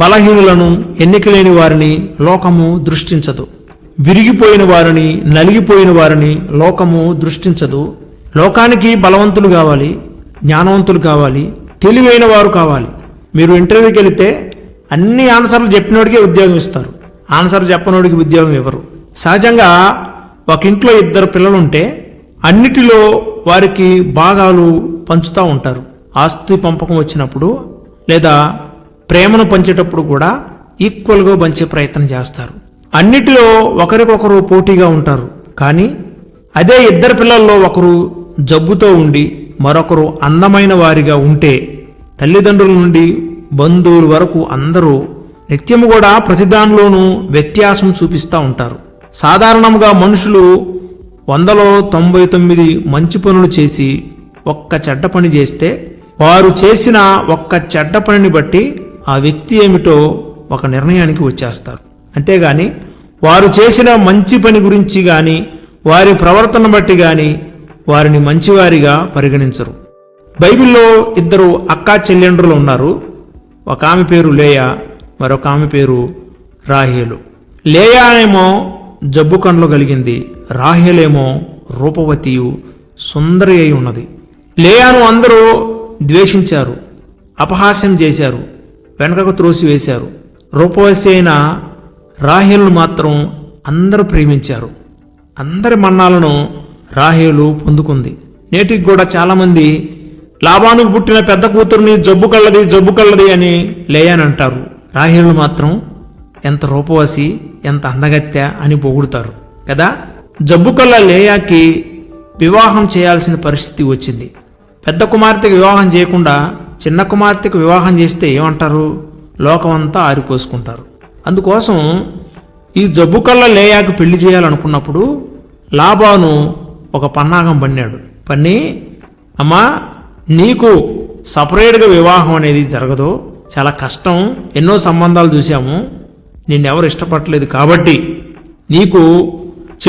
బలహీనులను ఎన్నికలేని వారిని లోకము దృష్టించదు. విరిగిపోయిన వారిని నలిగిపోయిన వారిని లోకము దృష్టించదు. లోకానికి బలవంతులు కావాలి జ్ఞానవంతులు కావాలి తెలివైన వారు కావాలి. మీరు ఇంటర్వ్యూకి వెళితే అన్ని ఆన్సర్లు చెప్పినోడికే ఉద్యోగం ఇస్తారు. ఆన్సర్ చెప్పనోడికి ఉద్యోగం ఇవ్వరు. సహజంగా ఒక ఇంట్లో ఇద్దరు పిల్లలుంటే అన్నిటిలో వారికి భాగాలు పంచుతూ ఉంటారు. ఆస్తి పంపకం వచ్చినప్పుడు లేదా ప్రేమను పంచేటప్పుడు కూడా ఈక్వల్గా పంచే ప్రయత్నం చేస్తారు. అన్నిటిలో ఒకరికొకరు పోటీగా ఉంటారు. కానీ అదే ఇద్దరు పిల్లల్లో ఒకరు జబ్బుతో ఉండి మరొకరు అందమైన వారిగా ఉంటే తల్లిదండ్రుల నుండి బంధువుల వరకు అందరూ నిత్యము కూడా ప్రతిదానిలోనూ వ్యత్యాసం చూపిస్తూ ఉంటారు. సాధారణంగా మనుషులు వందలో తొంభై తొమ్మిది మంచి పనులు చేసి ఒక్క చెడ్డ పని చేస్తే వారు చేసిన ఒక్క చెడ్డ పనిని బట్టి ఆ వ్యక్తి ఏమిటో ఒక నిర్ణయానికి వచ్చేస్తారు. అంతేగాని వారు చేసిన మంచి పని గురించి గాని వారి ప్రవర్తన బట్టి గాని వారిని మంచివారిగా పరిగణించరు. బైబిల్లో ఇద్దరు అక్కా చెల్లెండ్రులు ఉన్నారు. ఒక ఆమె పేరు లేయా మరొక ఆమె పేరు రాహేలు. లేయా ఏమో జబ్బు కండ్లు కలిగింది రాహేలేమో రూపవతియు సుందరి అయి ఉన్నది. లేయాను అందరూ ద్వేషించారు అపహాస్యం చేశారు. వెనకకు త్రోసివేశారు. రూపవతి అయిన రాహేలు మాత్రం అందరూ ప్రేమించారు. అందరి మన్నాలను రాహేలు పొందుకుంది. నేటికి కూడా చాలామంది లాభానికి పుట్టిన పెద్ద కూతుర్ని జబ్బు కళ్ళది జబ్బు కళ్ళది అని లేయనంటారు రాహేలు మాత్రం ఎంత రూపవసి ఎంత అందగత్య అని పొగుడుతారు. కదా? జబ్బు కళ్ళ లేయాకి వివాహం చేయాల్సిన పరిస్థితి వచ్చింది. పెద్ద కుమార్తెకి వివాహం చేయకుండా చిన్న కుమార్తెకు వివాహం చేస్తే ఏమంటారు? లోకమంతా ఆరిపోసుకుంటారు. అందుకోసం ఈ జబ్బు కళ్ళ లేయాకు పెళ్ళి చేయాలనుకున్నప్పుడు లాబాను ఒక పన్నాగం పన్నాడు. పన్ని అమ్మా నీకు సపరేట్గా వివాహం అనేది జరగదు. చాలా కష్టం. ఎన్నో సంబంధాలు చూసాము నిన్నెవరు ఇష్టపడలేదు కాబట్టి నీకు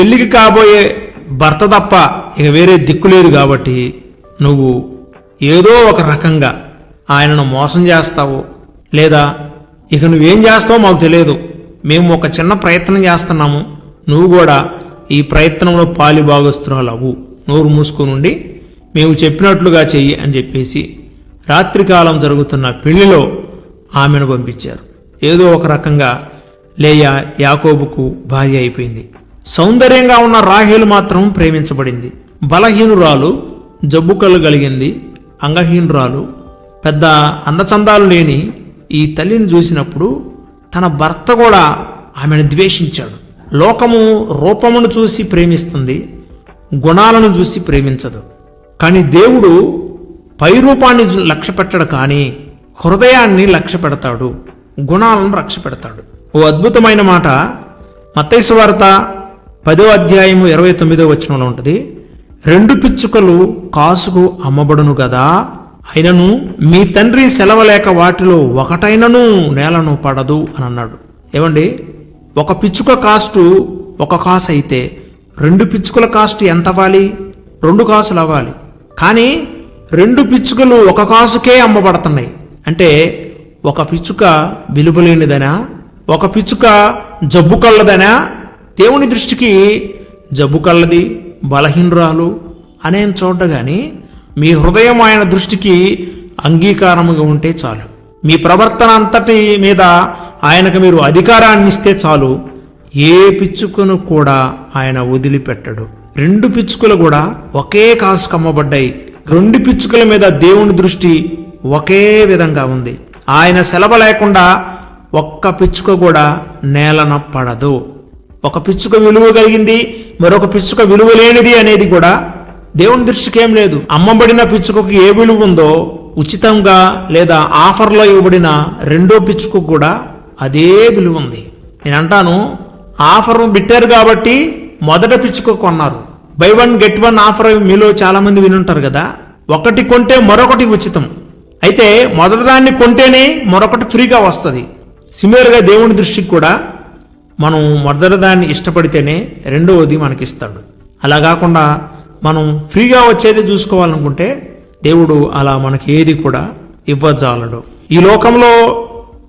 చెల్లికి కాబోయే భర్త తప్ప ఇక వేరే దిక్కు లేదు కాబట్టి నువ్వు ఏదో ఒక రకంగా ఆయనను మోసం చేస్తావు లేదా ఇక నువ్వేం చేస్తావో మాకు తెలియదు. మేము ఒక చిన్న ప్రయత్నం చేస్తున్నాము. నువ్వు కూడా ఈ ప్రయత్నంలో పాలి భాగస్తురాలు అవ్వు నోరు మూసుకునుండి మేము చెప్పినట్లుగా చెయ్యి అని చెప్పేసి రాత్రికాలం జరుగుతున్న పెళ్ళిలో ఆమెను పంపించారు. ఏదో ఒక రకంగా లేయా యాకోబుకు భార్య అయిపోయింది. సౌందర్యంగా ఉన్న రాహేలు మాత్రం ప్రేమించబడింది. బలహీనురాలు జబ్బు కలిగింది. అంగహీనురాలు పెద్ద అందచందాలు లేని ఈ తల్లిని చూసినప్పుడు తన భర్త కూడా ఆమెను ద్వేషించాడు. లోకము రూపమును చూసి ప్రేమిస్తుంది గుణాలను చూసి ప్రేమించదు. కానీ దేవుడు పై రూపాన్ని లక్ష్య పెట్టడు కానీ హృదయాన్ని లక్ష్య పెడతాడు గుణాలను రక్ష పెడతాడు ఓ అద్భుతమైన మాట మత్తైసు వార్త పదో అధ్యాయము ఇరవై తొమ్మిదో వచనంలో ఉంటుంది. రెండు పిచ్చుకలు కాసుకు అమ్మబడును గదా అయినను మీ తండ్రి సెలవలేక వాటిలో ఒకటైనను నేలను పడదు అని అన్నాడు. ఏమండి? ఒక పిచ్చుక కాస్టు ఒక కాసు అయితే రెండు పిచ్చుకల కాస్ట్ ఎంత అవ్వాలి? రెండు కాసులు అవ్వాలి. కానీ రెండు పిచ్చుకలు ఒక కాసుకే అమ్మబడుతున్నాయి. అంటే ఒక పిచ్చుక విలువలేనిదనా ఒక పిచ్చుక జబ్బు కళ్ళదనా దేవుని దృష్టికి జబ్బు కళ్ళది బలహీనరాలు అనేం చూడగాని మీ హృదయం ఆయన దృష్టికి అంగీకారముగా ఉంటే చాలు. మీ ప్రవర్తన అంతటి మీద ఆయనకు మీరు అధికారాన్ని ఇస్తే చాలు. ఏ పిచ్చుకను కూడా ఆయన వదిలిపెట్టడు. రెండు పిచ్చుకలు కూడా ఒకే కాసు కమ్మబడ్డాయి. రెండు పిచ్చుకల మీద దేవుని దృష్టి ఒకే విధంగా ఉంది. ఆయన సెలవు లేకుండా ఒక్క పిచ్చుక కూడా నేలన పడదు. ఒక పిచ్చుక విలువ కలిగింది మరొక పిచ్చుక విలువ లేనిది అనేది కూడా దేవుని దృష్టికి ఏం లేదు. అమ్మబడిన పిచ్చుకకు ఏ విలువ ఉందో ఉచితంగా లేదా ఆఫర్లో ఇవ్వబడిన రెండో పిచ్చుకు కూడా అదే విలువ ఉంది. నేను అంటాను ఆఫర్ పెట్టారు కాబట్టి మొదట పిచ్చుక కొన్నారు. Buy one get one offer మీలో చాలా మంది వినుంటారు కదా. ఒకటి కొంటే మరొకటి ఉచితం. అయితే మొదటిదాన్ని కొంటేనే మరొకటి ఫ్రీగా వస్తుంది. సిమిలర్గా దేవుని దృష్టికి కూడా మనం మొదటిదాన్ని ఇష్టపడితేనే రెండవది మనకిస్తాడు. అలా కాకుండా మనం ఫ్రీగా వచ్చేది చూసుకోవాలనుకుంటే దేవుడు అలా మనకి ఏది కూడా ఇవ్వజాలడు. ఈ లోకంలో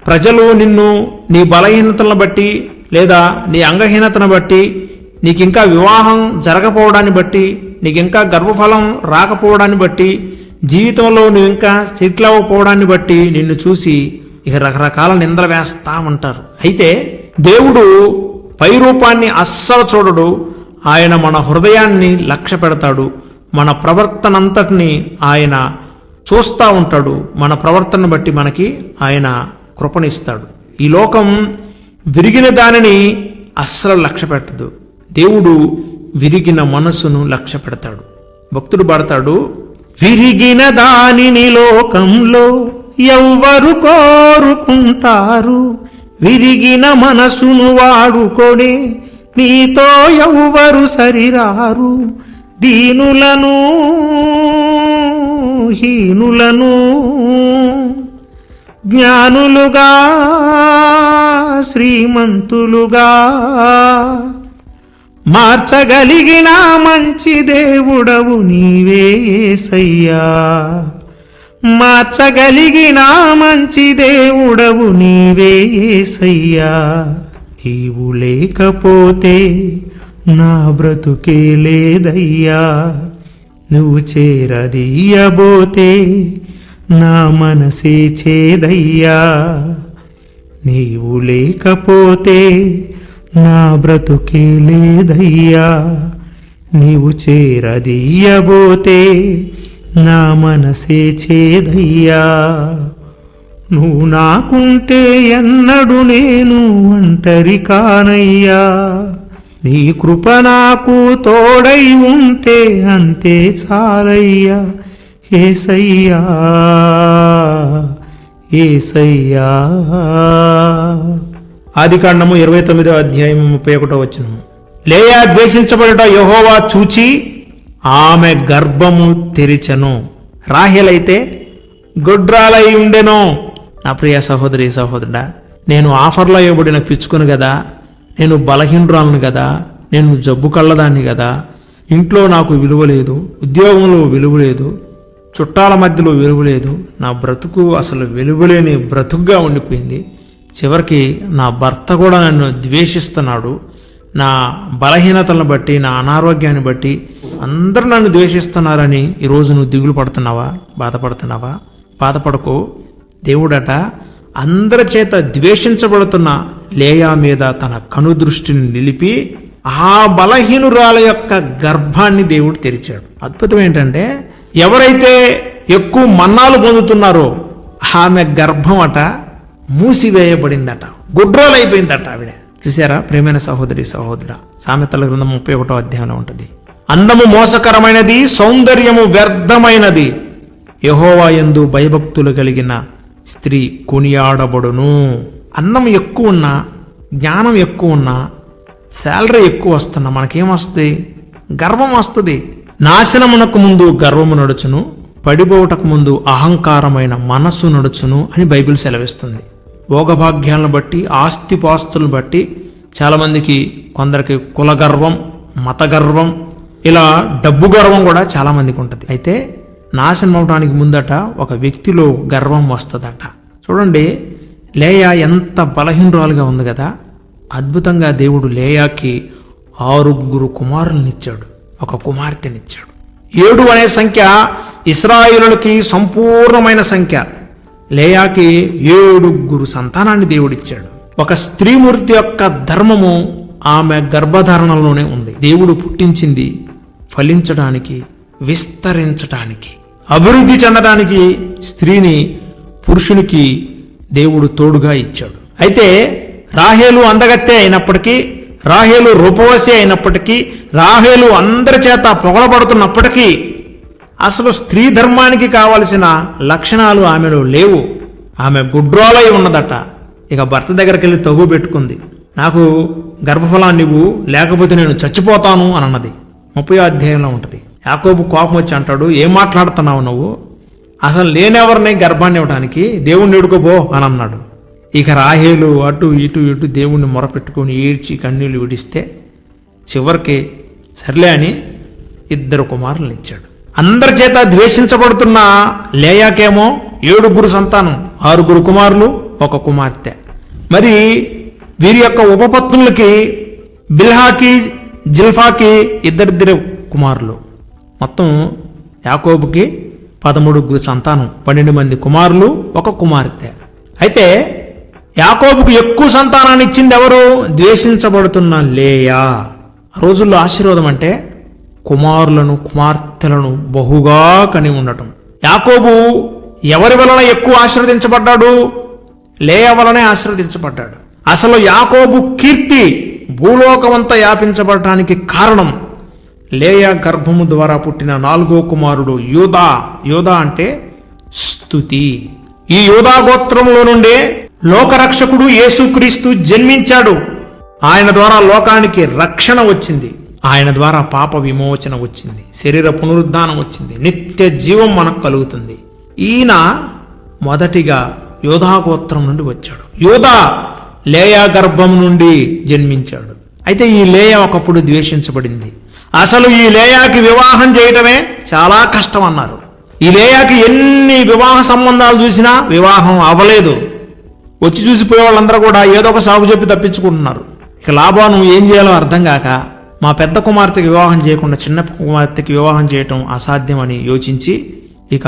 ప్రజలు నిన్ను నీ బలహీనతలను బట్టి లేదా నీ అంగహీనతను బట్టి నీకింకా వివాహం జరగకపోవడాన్ని బట్టి నీకింకా గర్భఫలం రాకపోవడాన్ని బట్టి జీవితంలో నువ్వు ఇంకా సెటిల్ అవ్వకపోవడాన్ని బట్టి నిన్ను చూసి ఇక రకరకాల నిందలు వేస్తా ఉంటారు అయితే దేవుడు పై రూపాన్ని అస్సలు చూడడు. ఆయన మన హృదయాన్ని లక్ష్య పెడతాడు. మన ప్రవర్తనంతటిని ఆయన చూస్తూ ఉంటాడు. మన ప్రవర్తనను బట్టి మనకి ఆయన కృపణిస్తాడు ఈ లోకం విరిగిన దానిని అస్సలు లక్ష్య పెట్టదు. దేవుడు విరిగిన మనసును లక్ష్య పెడతాడు. భక్తుడు పడతాడు విరిగిన దానిని లోకంలో ఎవ్వరు కోరుకుంటారు. విరిగిన మనసును వాడుకొనే నీతో ఎవ్వరు సరిరారు దీనులను హీనులను జ్ఞానులుగా శ్రీమంతులుగా మార్చగలిగిన మంచి దేవుడవు నీవే యేసయ్యా మార్చగలిగిన మంచి దేవుడవు నీవే యేసయ్యా నీవు లేకపోతే నా బ్రతుకే లేదయ్యా. నువ్వు చేరదీయబోతే నా మనసే చేదయ్యా. నీవు లేకపోతే నా బ్రతుకే లేదయ్యా. నీవు చేరదీయబోతే నా మనసే చేదయ్యా. నువ్వు నాకుంటే ఎన్నడు నేను ఒంటరి కానయ్యా నీ కృప నాకు తోడై ఉంటే అంతే చాలయ్యా. ఏసయ్యా ఏసయ్యా. ఆది కాండము ఇరవై తొమ్మిదో అధ్యాయం ముప్పై ఒకటో వచ్చిన లేయా ద్వేషించబడట యహోవా చూచి ఆమె గర్భము తెరిచెను. రాహేలైతే గొడ్రాలై ఉండెనో. నా ప్రియ సహోదరి సహోదరుడా నేను ఆఫర్లో ఇవ్వబడిన పిచ్చుకును కదా నేను బలహీనరాలను కదా నేను జబ్బు కళ్ళదాన్ని కదా ఇంట్లో నాకు విలువ లేదు ఉద్యోగంలో విలువ లేదు చుట్టాల మధ్యలో విలువ లేదు నా బ్రతుకు అసలు వెలువలేని బ్రతుకుగా ఉండిపోయింది. చివరికి నా భర్త కూడా నన్ను ద్వేషిస్తున్నాడు. నా బలహీనతలను బట్టి నా అనారోగ్యాన్ని బట్టి అందరూ నన్ను ద్వేషిస్తున్నారని ఈరోజు నువ్వు దిగులు పడుతున్నావా? బాధపడుతున్నావా? బాధపడకు. దేవుడట అందరి చేత ద్వేషించబడుతున్న లేయా మీద తన కనుదృష్టిని నిలిపి ఆ బలహీనురాల యొక్క గర్భాన్ని దేవుడు తెరిచాడు. అద్భుతం ఏంటంటే ఎవరైతే ఎక్కువ మన్నాలు పొందుతున్నారో ఆమె గర్భం అట మూసివేయబడిందట గుడ్రోలైపోయిందట ఆవిడ. చూసారా ప్రేమైన సహోదరి సహోదరుడ సామెతల గ్రంథం ముప్పై ఒకటో అధ్యాయంలో ఉంటుంది. అందము మోసకరమైనది సౌందర్యము వ్యర్థమైనది. యహోవా ఎందు భయభక్తులు కలిగిన స్త్రీ కొనియాడబడును. అన్నం ఎక్కువ ఉన్నా జ్ఞానం ఎక్కువ ఉన్నా శాలరీ ఎక్కువ వస్తున్నా మనకేమొస్తుంది? గర్వం వస్తుంది. నాశనమునకు ముందు గర్వము నడుచును పడిపోవటకు ముందు అహంకారమైన మనస్సు నడుచును అని బైబిల్ సెలవిస్తుంది. భోగభాగ్యాలను బట్టి ఆస్తిపాస్తులను బట్టి చాలామందికి కొందరికి కుల గర్వం మత గర్వం ఇలా డబ్బు గర్వం కూడా చాలామందికి ఉంటుంది. అయితే నాశనం అవడానికి ముందట ఒక వ్యక్తిలో గర్వం వస్తుందట. చూడండి లేయా ఎంత బలహీనరాలుగా ఉంది కదా. అద్భుతంగా దేవుడు లేయాకి ఆరుగురు కుమారులనిచ్చాడు. ఒక కుమార్తెనిచ్చాడు. ఏడు అనే సంఖ్య ఇస్రాయిలులకి సంపూర్ణమైన సంఖ్య. లేయాకి ఏడుగురు సంతానాన్ని దేవుడిచ్చాడు. ఒక స్త్రీమూర్తి యొక్క ధర్మము ఆమె గర్భధారణలోనే ఉంది. దేవుడు పుట్టించింది ఫలించడానికి విస్తరించడానికి అభివృద్ధి చెందడానికి స్త్రీని పురుషునికి దేవుడు తోడుగా ఇచ్చాడు. అయితే రాహేలు అందగత్తే అయినప్పటికీ రాహేలు రూపవశి అయినప్పటికీ రాహేలు అందరి చేత పొగడబడుతున్నప్పటికీ అసలు స్త్రీ ధర్మానికి కావలసిన లక్షణాలు ఆమెలో లేవు. ఆమె గుడ్రోలై ఉన్నదట. ఇక భర్త దగ్గరికి వెళ్ళి తగు పెట్టుకుంది. నాకు గర్భఫలాన్ని ఇవ్వు లేకపోతే నేను చచ్చిపోతాను అని అన్నది ముప్పై అధ్యాయంలో ఉంటుంది. యాకోబు కోపం వచ్చి అంటాడు ఏం మాట్లాడుతున్నావు నువ్వు? అసలు లేనెవరిని గర్భాన్ని ఇవ్వడానికి దేవుణ్ణి ఎడుకోపో? అని అన్నాడు. ఇక రాహేలు అటు ఇటు ఇటు దేవుణ్ణి మొరపెట్టుకొని ఏడ్చి కన్నీళ్ళు విడిస్తే చివరికి సర్లే అని ఇద్దరు కుమారులు ఇచ్చాడు. అందరి చేత ద్వేషించబడుతున్న లేయాకేమో ఏడుగురు సంతానం ఆరుగురు కుమారులు ఒక కుమార్తె. మరి వీరి యొక్క ఉపపత్నులకి బిల్హాకి జిల్ఫాకి ఇద్దరిద్దరు కుమారులు. మొత్తం యాకోబుకి పదమూడుగురు సంతానం పన్నెండు మంది కుమారులు ఒక కుమార్తె. అయితే యాకోబుకు ఎక్కువ సంతానాన్ని ఇచ్చింది ఎవరు? ద్వేషించబడుతున్న లేయా. ఆ రోజుల్లో ఆశీర్వాదం అంటే కుమారులను కుమార్తెలను బహుగా కని ఉండటం యాకోబు ఎవరి వలన ఎక్కువ ఆశీర్వదించబడ్డాడు? లేయ వలనే ఆశీర్వదించబడ్డాడు. అసలు యాకోబు కీర్తి భూలోకమంతా వ్యాపించబడటానికి కారణం లేయ గర్భము ద్వారా పుట్టిన నాలుగో కుమారుడు యోధా. యోధా అంటే స్తుతి ఈ యోధా గోత్రంలో నుండే లోకరక్షకుడు యేసుక్రీస్తు జన్మించాడు. ఆయన ద్వారా లోకానికి రక్షణ వచ్చింది. ఆయన ద్వారా పాప విమోచన వచ్చింది. శరీర పునరుద్ధానం వచ్చింది. నిత్య జీవం మనకు కలుగుతుంది. ఈయన మొదటిగా యోధా గోత్రం నుండి వచ్చాడు. యోధా లేయా గర్భం నుండి జన్మించాడు. అయితే ఈ లేయ ఒకప్పుడు ద్వేషించబడింది. అసలు ఈ లేయాకి వివాహం చేయటమే చాలా కష్టం అన్నారు. ఈ లేయాకి ఎన్ని వివాహ సంబంధాలు చూసినా వివాహం అవ్వలేదు. వచ్చి చూసిపోయే వాళ్ళందరూ కూడా ఏదో ఒక సాగు చెప్పి తప్పించుకుంటున్నారు. ఇక లాభాను ఏం చేయాలో అర్థం కాక మా పెద్ద కుమార్తెకి వివాహం చేయకుండా చిన్న కుమార్తెకి వివాహం చేయటం అసాధ్యమని యోచించి ఇక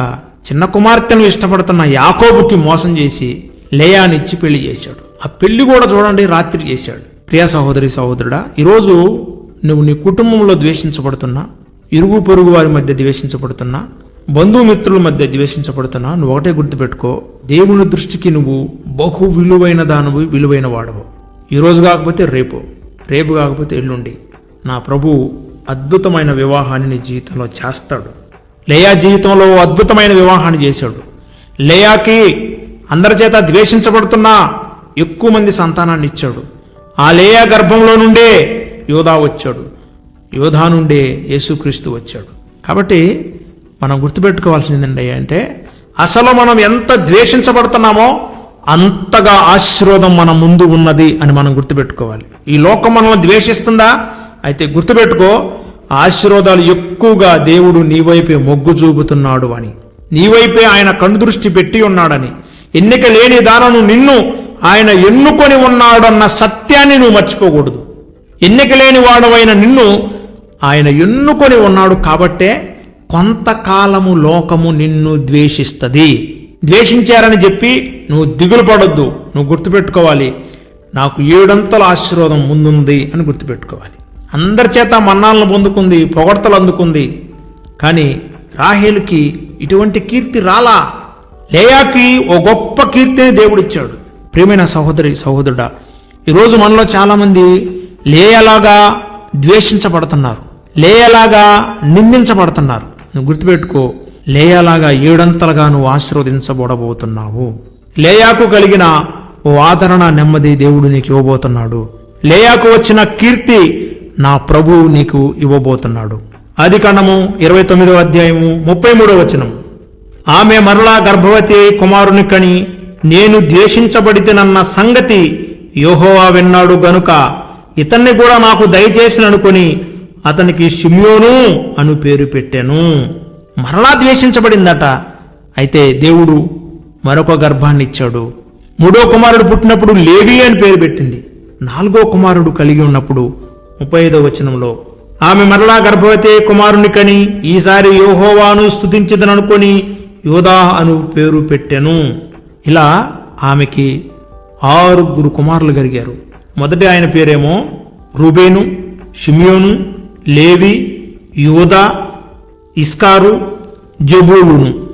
చిన్న కుమార్తెను ఇష్టపడుతున్న యాకోబుకి మోసం చేసి లేయానిచ్చి పెళ్ళి చేశాడు. ఆ పెళ్ళి కూడా చూడండి రాత్రి చేశాడు. ప్రియ సహోదరి సహోదరుడా ఈరోజు నువ్వు నీ కుటుంబంలో ద్వేషించబడుతున్నా ఇరుగు పొరుగు వారి మధ్య ద్వేషించబడుతున్నా బంధుమిత్రుల మధ్య ద్వేషించబడుతున్నా నువ్వు ఒకటే గుర్తుపెట్టుకో దేవుని దృష్టికి నువ్వు బహు విలువైన దానవు విలువైన వాడవు. ఈరోజు కాకపోతే రేపు రేపు కాకపోతే ఎల్లుండి. నా ప్రభు అద్భుతమైన వివాహాన్ని నీ జీవితంలో చేస్తాడు. లేయా జీవితంలో అద్భుతమైన వివాహాన్ని చేశాడు. లేయాకి అందరి చేత ద్వేషించబడుతున్నా ఎక్కువ మంది సంతానాన్ని ఇచ్చాడు. ఆ లేయా గర్భంలో నుండే యోధా వచ్చాడు. యోధా నుండే యేసుక్రీస్తు వచ్చాడు. కాబట్టి మనం గుర్తుపెట్టుకోవాల్సింది అంటే అసలు మనం ఎంత ద్వేషించబడుతున్నామో అంతగా ఆశీర్వాదం మన ముందు ఉన్నది అని మనం గుర్తుపెట్టుకోవాలి. ఈ లోకం మనల్ని ద్వేషిస్తుందా? అయితే గుర్తుపెట్టుకో ఆశీర్వాదాలు ఎక్కువగా దేవుడు నీ వైపే మొగ్గు చూపుతున్నాడు అని. నీ వైపే ఆయన కను దృష్టి పెట్టి ఉన్నాడని. ఎన్నిక లేని దానను నిన్ను ఆయన ఎన్నుకొని ఉన్నాడన్న సత్యాన్ని నువ్వు మర్చిపోకూడదు. ఎన్నికలేని వాడవైన నిన్ను ఆయన ఎన్నుకొని ఉన్నాడు కాబట్టే కొంతకాలము లోకము నిన్ను ద్వేషిస్తుంది. ద్వేషించారని చెప్పి నువ్వు దిగులు పడొద్దు. నువ్వు గుర్తుపెట్టుకోవాలి. నాకు ఏడంతల ఆశీర్వాదం ముందుంది అని గుర్తుపెట్టుకోవాలి. అందరి చేత మన్నాలను పొందుకుంది పొగడతలు అందుకుంది. కానీ రాహేలుకి ఇటువంటి కీర్తి రాలా? లేయాకి ఓ గొప్ప కీర్తిని దేవుడిచ్చాడు. ప్రియమైన సహోదరి సహోదరుడా ఈరోజు మనలో చాలామంది లేయలాగా ద్వేషించబడుతున్నారు. లేయలాగా నిందించబడుతున్నారు. నువ్వు గుర్తుపెట్టుకో లేయలాగా ఏడంతలుగా నువ్వు ఆశీర్వదించబడబోతున్నావు. లేయాకు కలిగిన ఓ ఆదరణ నెమ్మది దేవుడు నీకు ఇవ్వబోతున్నాడు. లేయాకు వచ్చిన కీర్తి నా ప్రభువు నీకు ఇవ్వబోతున్నాడు. ఆది కాండము ఇరవై తొమ్మిదో అధ్యాయము ముప్పై మూడో వచనం. ఆమె మరలా గర్భవతి కుమారుని కని నేను ద్వేషించబడితేనన్న సంగతి యోహోవా విన్నాడు గనుక ఇతన్ని కూడా నాకు దయచేసిననుకొని అతనికి షిమ్యోను అను పేరు పెట్టాను. మరలా ద్వేషించబడిందట. అయితే దేవుడు మరొక గర్భాన్ని ఇచ్చాడు మూడో కుమారుడు పుట్టినప్పుడు లేవి అని పేరు పెట్టింది. నాలుగో కుమారుడు కలిగి ఉన్నప్పుడు ముప్పై ఐదో వచనంలో ఆమె మరలా గర్భవతి కుమారుని కని ఈసారి యోహోవాను స్తుతించదననుకొని యోధా అను పేరు పెట్టెను. ఇలా ఆమెకి ఆరుగురు కుమారులు కలిగారు. మొదటి ఆయన పేరేమో రుబేను షిమియోను లేవి యూదా ఇస్కారు జబూలును.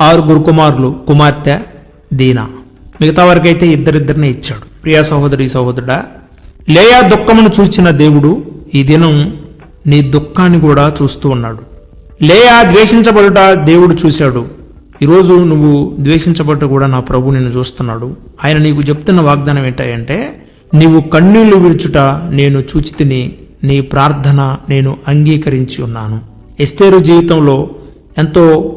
ఆరుగురు కుమారులు కుమార్తె దీనా. మిగతా వారికైతే ఇద్దరిద్దరినే ఇచ్చాడు. ప్రియా సహోదరి సహోదరుడా లేయా దుఃఖమును చూచిన దేవుడు ఈ దినం నీ దుఃఖాన్ని కూడా చూస్తూ ఉన్నాడు. లేయా ద్వేషించబడుట దేవుడు చూశాడు. ఈరోజు నువ్వు ద్వేషించబడ్డ కూడా నా ప్రభు నిన్ను చూస్తున్నాడు. ఆయన నీకు చెప్తున్న వాగ్దానం ఏంటంటే నీవు కన్నీళ్ళు విరుచుట నేను చూచితిని నీ ప్రార్థన నేను అంగీకరించి ఉన్నాను. ఎస్తేరు జీవితంలో ఎంతో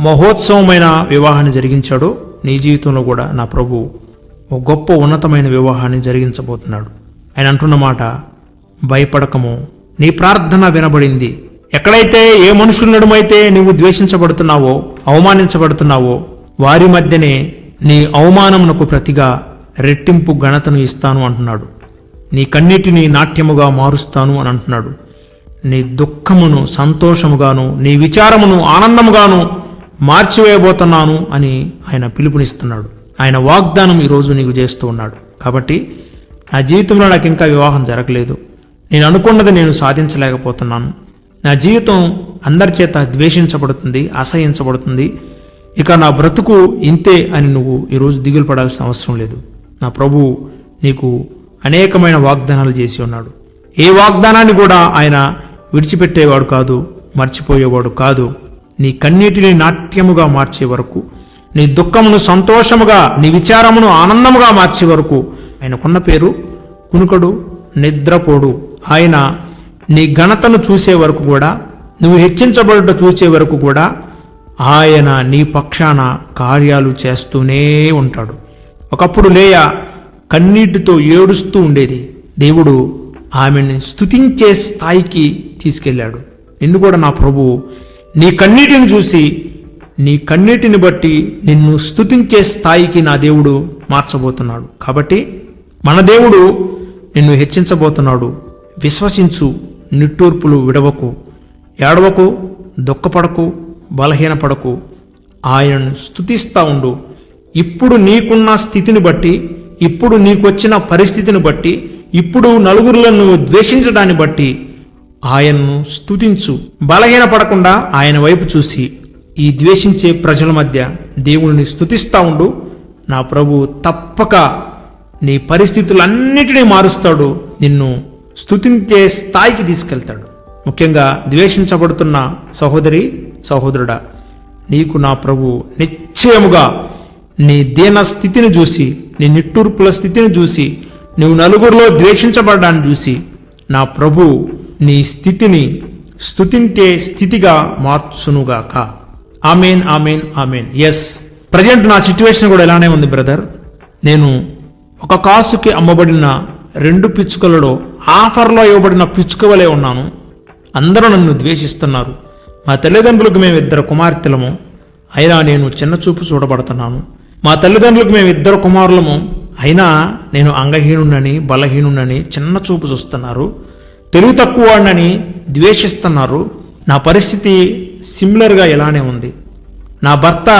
మహోత్సవమైన వివాహాన్ని జరిగించాడు. నీ జీవితంలో కూడా నా ప్రభు ఒక గొప్ప ఉన్నతమైన వివాహాన్ని జరిగించబోతున్నాడు. ఆయన అంటున్న మాట భయపడకము. నీ ప్రార్థన వినబడింది. ఎక్కడైతే ఏ మనుషుల నడుమైతే నువ్వు ద్వేషించబడుతున్నావో అవమానించబడుతున్నావో వారి మధ్యనే నీ అవమానమునకు ప్రతిగా రెట్టింపు ఘనతను ఇస్తాను అంటున్నాడు. నీ కన్నిటిని నాట్యముగా మారుస్తాను అని అంటున్నాడు. నీ దుఃఖమును సంతోషముగాను నీ విచారమును ఆనందముగాను మార్చివేయబోతున్నాను అని ఆయన పిలుపునిస్తున్నాడు. ఆయన వాగ్దానం ఈరోజు నీకు చేస్తూ ఉన్నాడు. కాబట్టి నా జీవితంలో నాకు ఇంకా వివాహం జరగలేదు. నేను అనుకున్నది నేను సాధించలేకపోతున్నాను. నా జీవితం అందరి చేత ద్వేషించబడుతుంది అసహించబడుతుంది ఇక నా బ్రతుకు ఇంతే అని నువ్వు ఈరోజు దిగులు పడాల్సిన అవసరం లేదు. నా ప్రభువు నీకు అనేకమైన వాగ్దానాలు చేసి ఉన్నాడు. ఏ వాగ్దానాన్ని కూడా ఆయన విడిచిపెట్టేవాడు కాదు మర్చిపోయేవాడు కాదు. నీ కన్నీటిని నాట్యముగా మార్చే వరకు నీ దుఃఖమును సంతోషముగా నీ విచారమును ఆనందముగా మార్చే వరకు ఆయనకున్న పేరు కునుకడు నిద్రపోడు. ఆయన నీ ఘనతను చూసే వరకు కూడా నువ్వు హెచ్చించబడుట చూసే వరకు కూడా ఆయన నీ పక్షాన కార్యాలు చేస్తూనే ఉంటాడు. ఒకప్పుడు లేయ కన్నీటితో ఏడుస్తూ ఉండేది. దేవుడు ఆమెని స్తుతించే స్థాయికి తీసుకెళ్ళాడు. నిన్ను కూడా నా ప్రభువు నీ కన్నీటిని చూసి నీ కన్నీటిని బట్టి నిన్ను స్తుతించే స్థాయికి నా దేవుడు మార్చబోతున్నాడు. కాబట్టి మన దేవుడు నిన్ను హెచ్చించబోతున్నాడు. విశ్వసించు నిట్టూర్పులు విడవకు ఏడవకు దుఃఖపడకు బలహీనపడకు. ఆయనను స్థుతిస్తా ఉండు. ఇప్పుడు నీకున్న స్థితిని బట్టి ఇప్పుడు నీకొచ్చిన పరిస్థితిని బట్టి ఇప్పుడు నలుగురులను నువ్వు ద్వేషించడాన్ని బట్టి ఆయన్ను స్తుతించు. బలహీనపడకుండా ఆయన వైపు చూసి ఈ ద్వేషించే ప్రజల మధ్య దేవుణ్ణి స్తుతిస్తా ఉండు. నా ప్రభు తప్పక నీ పరిస్థితులన్నిటినీ మారుస్తాడు. నిన్ను స్తుతించే స్థాయికి తీసుకెళ్తాడు. ముఖ్యంగా ద్వేషించబడుతున్న సహోదరి సహోదరుడా నీకు నా ప్రభు నిశ్చయముగా నీ దీన స్థితిని చూసి నీ నిట్టూర్పుల స్థితిని చూసి నువ్వు నలుగురిలో ద్వేషించబడ్డాన్ని చూసి నా ప్రభు నీ స్థితిని స్తుతించే స్థితిగా మార్చునుగాక. Amen amen amen. Yes present నా సిచ్యువేషన్ కూడా ఇలానే ఉంది బ్రదర్ నేను ఒక కాసుకి అమ్మబడిన రెండు పిచ్చుకలలో ఆఫర్లో ఇవ్వబడిన పిచ్చుక వలె ఉన్నాను. అందరూ నన్ను ద్వేషిస్తున్నారు. మా తల్లిదండ్రులకు మేము ఇద్దరు కుమార్తెలము. అయినా నేను చిన్న చూపు చూడబడుతున్నాను. మా తల్లిదండ్రులకు మేము ఇద్దరు కుమారులము. అయినా నేను అంగహీనుండని బలహీనుండని చిన్న చూపు చూస్తున్నారు. తెలివి తక్కువ వాడినని ద్వేషిస్తున్నారు. నా పరిస్థితి సిమిలర్గా ఇలానే ఉంది. నా భర్త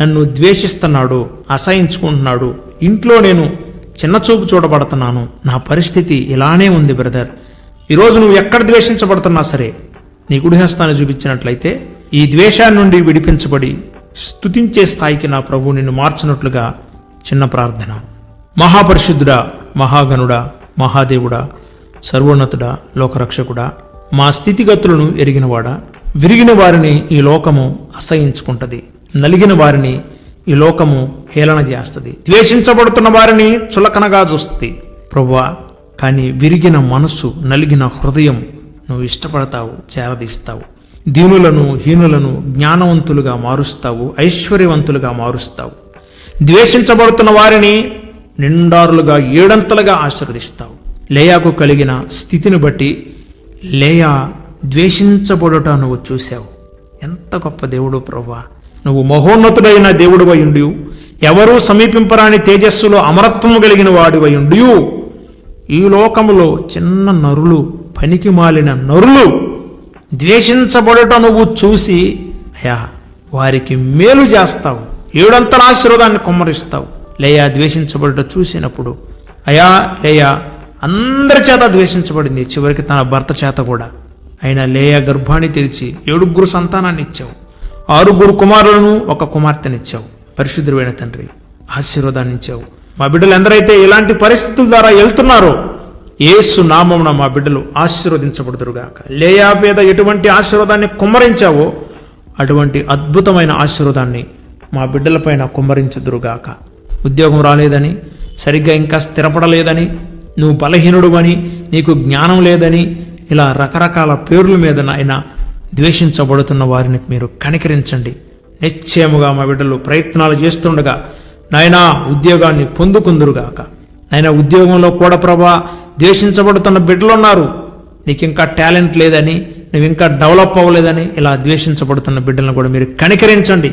నన్ను ద్వేషిస్తున్నాడు అసహించుకుంటున్నాడు. ఇంట్లో నేను చిన్న చూపు చూడబడుతున్నాను. నా పరిస్థితి ఇలానే ఉంది బ్రదర్. ఈరోజు నువ్వు ఎక్కడ ద్వేషించబడుతున్నా సరే నీ గుడిహస్తాన్ని చూపించినట్లయితే ఈ ద్వేషాన్ని నుండి విడిపించబడి స్తుతించే స్థాయికి నా ప్రభు నిన్ను మార్చినట్లుగా చిన్న ప్రార్థన. మహాపరిశుద్ధుడా మహాగణుడా మహాదేవుడా సర్వోన్నతుడా లోకరక్షకుడా మా స్థితిగతులను ఎరిగినవాడా? విరిగిన వారిని ఈ లోకము అసహించుకుంటది. నలిగిన వారిని ఈ లోకము హేళన చేస్తుంది. ద్వేషించబడుతున్న వారిని చులకనగా చూస్తుంది. ప్రభువా కానీ విరిగిన మనస్సు నలిగిన హృదయం నువ్వు ఇష్టపడతావు చేరదీస్తావు. దీనులను హీనులను జ్ఞానవంతులుగా మారుస్తావు ఐశ్వర్యవంతులుగా మారుస్తావు. ద్వేషించబడుతున్న వారిని నిండారులుగా ఏడంతలుగా ఆశీర్వదిస్తావు. లేయాకు కలిగిన స్థితిని బట్టి లేయా ద్వేషించబడుట నువ్వు చూశావు. ఎంత గొప్ప దేవుడు ప్రభా నువ్వు మహోన్నతుడైన దేవుడు ఉండి ఎవరూ సమీపింపరాని తేజస్సులో అమరత్వము కలిగిన వాడు ఉండి ఈ లోకములో చిన్న నరులు పనికి మాలిన నరులు ద్వేషించబడుట నువ్వు చూసి అయా వారికి మేలు చేస్తావు. ఏడంతల ఆశీర్వాదాన్ని కుమ్మరిస్తావు. లేయా ద్వేషించబడుట చూసినప్పుడు అయా లేయా అందరి చేత ద్వేషించబడింది. చివరికి తన భర్త చేత కూడా. అయినా లేయా గర్భాన్ని తెరిచి ఏడుగురు సంతానాన్ని ఇచ్చావు. ఆరుగురు కుమారులను ఒక కుమార్తెనిచ్చావు పరిశుద్ధుడైన తండ్రి ఆశీర్వాదాన్ని ఇచ్చావు. మా బిడ్డలు ఎందరైతే ఇలాంటి పరిస్థితుల ద్వారా వెళ్తున్నారో ఏసు నామమున మా బిడ్డలు ఆశీర్వదించబడుదురుగాక. లేయాపేద ఎటువంటి ఆశీర్వాదాన్ని కుమ్మరించావో అటువంటి అద్భుతమైన ఆశీర్వాదాన్ని మా బిడ్డలపైన కుమ్మరించుదురుగాక. ఉద్యోగం రాలేదని సరిగ్గా ఇంకా స్థిరపడలేదని నువ్వు బలహీనుడు అని నీకు జ్ఞానం లేదని ఇలా రకరకాల పేర్ల మీద నాయన ద్వేషించబడుతున్న వారిని మీరు కనికరించండి. నిశ్చయముగా మా బిడ్డలు ప్రయత్నాలు చేస్తుండగా నాయనా ఉద్యోగాన్ని పొందుకుందురుగాక. ఆయన ఉద్యోగంలో కూడా ప్రభా ద్వేషించబడుతున్న బిడ్డలు ఉన్నారు నీకు ఇంకా టాలెంట్ లేదని నువ్వు ఇంకా డెవలప్ అవ్వలేదని ఇలా ద్వేషించబడుతున్న బిడ్డలను కూడా మీరు కనికరించండి.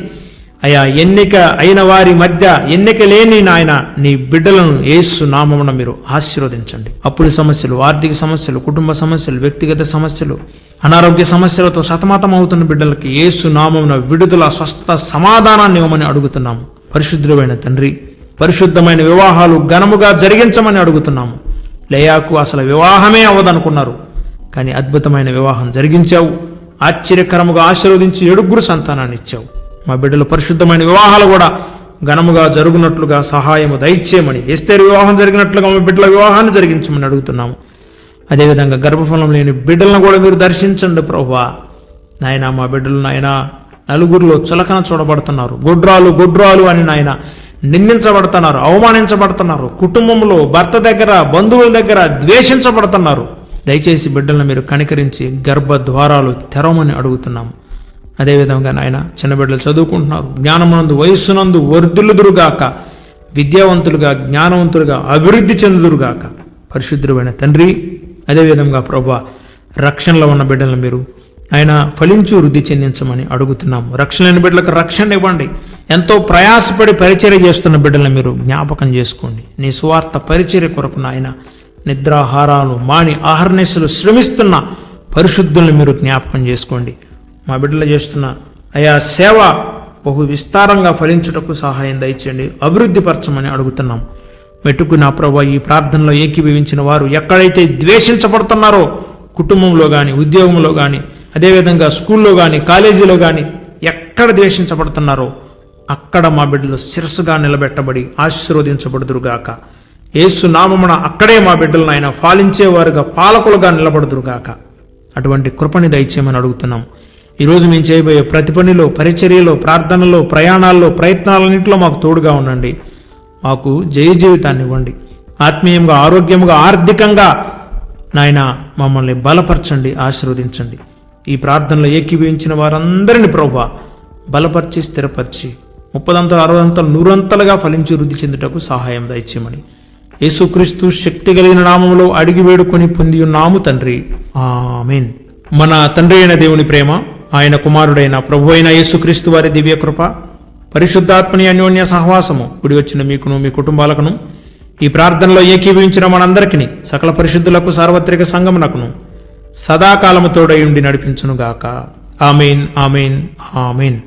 అయా ఎన్నిక అయిన వారి మధ్య ఎన్నిక లేని నాయన నీ బిడ్డలను యేసు నామమున మీరు ఆశీర్వదించండి. అప్పుల సమస్యలు ఆర్థిక సమస్యలు కుటుంబ సమస్యలు వ్యక్తిగత సమస్యలు అనారోగ్య సమస్యలతో సతమతం అవుతున్న బిడ్డలకి ఏసు నామమున విడుదల స్వస్థత సమాధానాన్ని ఇవ్వమని అడుగుతున్నాము. పరిశుద్ధుడైన తండ్రి పరిశుద్ధమైన వివాహాలు ఘనముగా జరిగించమని అడుగుతున్నాము. లేయాకు అసలు వివాహమే అవ్వదనుకున్నారు. కానీ అద్భుతమైన వివాహం జరిగించావు. ఆశ్చర్యకరముగా ఆశీర్వదించి ఏడుగురు సంతానాన్ని ఇచ్చావు. మా బిడ్డలు పరిశుద్ధమైన వివాహాలు కూడా ఘనముగా జరుగునట్లుగా సహాయము దయచేయమని ఎస్తేరు వివాహం జరిగినట్లుగా మా బిడ్డల వివాహాన్ని జరిగించమని అడుగుతున్నాము. అదేవిధంగా గర్భఫలం లేని బిడ్డలను కూడా మీరు దర్శించండి ప్రభువా నాయన మా బిడ్డలు నాయన నలుగురిలో చులకన చూడబడుతున్నారు. గొడ్రాలు గొడ్రాలు అని నాయన నిందించబడుతున్నారు అవమానించబడుతున్నారు కుటుంబంలో భర్త దగ్గర బంధువుల దగ్గర ద్వేషించబడుతున్నారు. దయచేసి బిడ్డలను మీరు కనికరించి గర్భ ద్వారాలు తెరవమని అడుగుతున్నాము. అదేవిధంగా నాయన చిన్న బిడ్డలు చదువుకుంటున్నారు జ్ఞానమునందు వయస్సునందు వర్ధులుదురుగాక విద్యావంతులుగా జ్ఞానవంతులుగా అభివృద్ధి చెందుదురుగాక. పరిశుద్ధుడైన తండ్రి అదేవిధంగా ప్రభా రక్షణలో ఉన్న బిడ్డలను మీరు ఆయన ఫలించు వృద్ధి చెందించమని అడుగుతున్నాము. రక్షణ లేని బిడ్డలకు రక్షణ ఇవ్వండి. ఎంతో ప్రయాసపడి పరిచర్య చేస్తున్న బిడ్డలను మీరు జ్ఞాపకం చేసుకోండి. నీ స్వార్థ పరిచర్య కొరకు నాయన నిద్రాహారాలు మాని ఆహర్నిశలు శ్రమిస్తున్న పరిశుద్ధులను మీరు జ్ఞాపకం చేసుకోండి. మా బిడ్డలు చేస్తున్న అయా సేవ బహు విస్తారంగా ఫలించుటకు సహాయం దయచేయండి. అభివృద్ధి పరచమని అడుగుతున్నాం. మెట్టుకు నా ప్రభా ఈ ప్రార్థనలో ఏకీభవించిన వారు ఎక్కడైతే ద్వేషించబడుతున్నారో కుటుంబంలో కానీ ఉద్యోగంలో కానీ అదేవిధంగా స్కూల్లో కానీ కాలేజీలో కానీ ఎక్కడ ద్వేషించబడుతున్నారో అక్కడ మా బిడ్డలు శిరస్సుగా నిలబెట్టబడి ఆశీర్వదించబడుదురుగాక. ఏసునామమున అక్కడే మా బిడ్డలను ఆయన పాలించేవారుగా పాలకులుగా నిలబడుదురుగాక. అటువంటి కృపని దయచేయమని అడుగుతున్నాం. ఈరోజు మేము చేయబోయే ప్రతి పనిలో పరిచర్యలో ప్రార్థనలో ప్రయాణాల్లో ప్రయత్నాలన్నింటిలో మాకు తోడుగా ఉండండి. మాకు జయ జీవితాన్ని ఇవ్వండి. ఆత్మీయంగా ఆరోగ్యంగా ఆర్థికంగా నాయన మమ్మల్ని బలపరచండి ఆశీర్వదించండి. ఈ ప్రార్థనలో ఏకీభవించిన వారందరిని ప్రభా బలపరిచి స్థిరపరిచి ముప్పదంతలు అరవదంతలు నూరంతలుగా ఫలించి వృద్ధి చెందుటకు సహాయం దయచేయమని. యేసుక్రీస్తు శక్తి కలిగిన నామములో అడిగి వేడుకొని పొంది ఉన్నాము తండ్రి. ఆమెన్. మన తండ్రి అయిన దేవుని ప్రేమ ఆయన కుమారుడైన ప్రభు అయిన యేసుక్రీస్తు వారి దివ్య కృప పరిశుద్ధాత్మని అన్యోన్య సహవాసము గుడి వచ్చిన మీకును మీ కుటుంబాలకును ఈ ప్రార్థనలో ఏకీభవించిన మనందరికీ సకల పరిశుద్ధులకు సార్వత్రిక సంగమునకును సదాకాలము తోడై ఉండి నడిపించునుగాక. Amen amen amen.